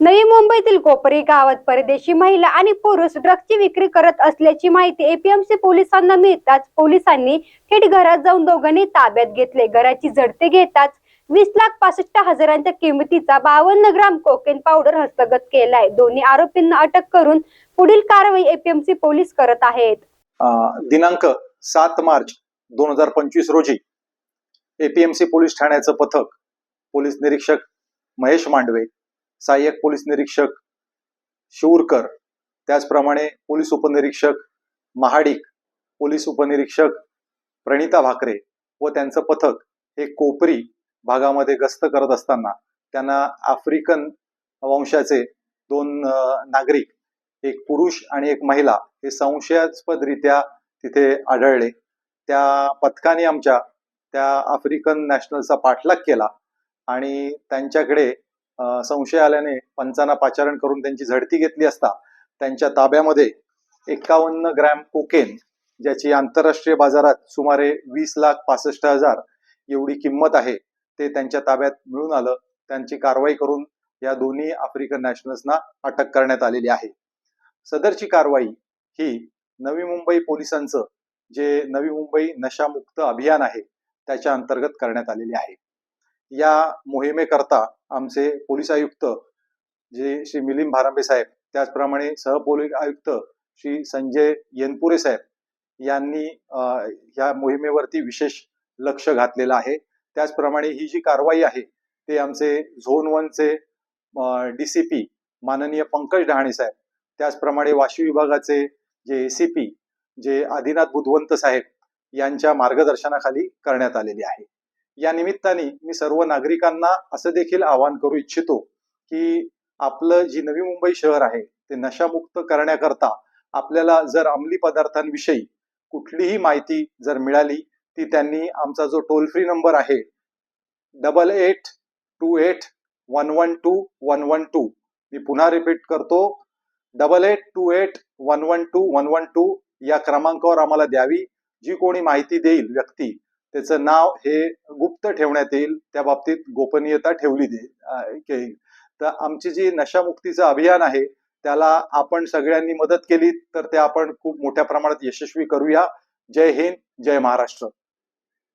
नवी मुंबईतील कोपरी गावात परदेशी महिला आणि पुरुष ड्रग्जची विक्री करत असल्याची माहिती एपीएमसी पोलिसांना मिळताच पोलिसांनी थेट घरात जाऊन दोघांनी ताब्यात घेतले. घराची झडते घेताच वीस लाख पासष्ट हजारांच्या किमतीचा बावन्न ग्राम कोकेन पावडर हस्तगत केलाय. दोन्ही आरोपींना अटक करून पुढील कारवाई एपीएमसी पोलीस करत आहेत. दिनांक सात मार्च दोन हजार पंचवीस रोजी एपीएमसी पोलीस ठाण्याचं पथक पोलीस निरीक्षक महेश मांडवे सहाय्यक पोलीस निरीक्षक शिवरकर त्याचप्रमाणे पोलीस उपनिरीक्षक महाडिक पोलीस उपनिरीक्षक प्रणिता भाकरे व त्यांचं पथक हे कोपरी भागामध्ये गस्त करत असताना त्यांना आफ्रिकन वंशाचे दोन नागरिक एक पुरुष आणि एक महिला हे संशयास्पदरित्या तिथे आढळले. त्या पथकाने आमच्या त्या आफ्रिकन नॅशनलचा पाठलाग केला आणि त्यांच्याकडे संशय आल्याने पंचांना पाचारण करून त्यांची झडती घेतली असता त्यांच्या ताब्यामध्ये एकावन्न ग्रॅम कोकेन ज्याची आंतरराष्ट्रीय बाजारात सुमारे वीस लाख पासष्ट हजार एवढी किंमत आहे ते त्यांच्या ताब्यात मिळून आलं. त्यांची कारवाई करून या दोन्ही आफ्रिकन नॅशनल्सना अटक करण्यात आलेली आहे. सदरची कारवाई ही नवी मुंबई पोलिसांचं जे नवी मुंबई नशामुक्त अभियान आहे त्याच्या अंतर्गत करण्यात आलेली आहे. या मोहिमेकरता आमचे पोलीस आयुक्त जे श्री मिलिंद भारांबे साहेब त्याचप्रमाणे सहपोलीस आयुक्त श्री संजय येनपुरे साहेब यांनी या मोहिमेवरती विशेष लक्ष घातलेलं आहे. त्याचप्रमाणे ही जी कारवाई आहे ते आमचे झोन वनचे डी सी पी माननीय पंकज डहाणे साहेब त्याचप्रमाणे वाशी विभागाचे जे एसीपी जे आदिनाथ बुधवंत साहेब यांच्या मार्गदर्शनाखाली करण्यात आलेली आहे. या निमित्ताने मी सर्व नागरिकांना असं देखील आवाहन करू इच्छितो की आपलं जी नवी मुंबई शहर आहे ते नशामुक्त करण्याकरता आपल्याला जर अंमली पदार्थांविषयी कुठलीही माहिती जर मिळाली ती त्यांनी आमचा जो टोल फ्री नंबर आहे double eight two eight one one two one one two मी पुन्हा रिपीट करतो. Double eight two eight one one two one one two या क्रमांकावर आम्हाला द्यावी. जी कोणी माहिती देईल व्यक्ती त्याचं नाव हे गुप्त ठेवण्यात येईल. त्या बाबतीत गोपनीयता ठेवली येईल. तर आमची जी नशामुक्तीचं अभियान आहे त्याला आपण सगळ्यांनी मदत केली तर ते आपण खूप मोठ्या प्रमाणात यशस्वी करूया. जय हिंद जय महाराष्ट्र.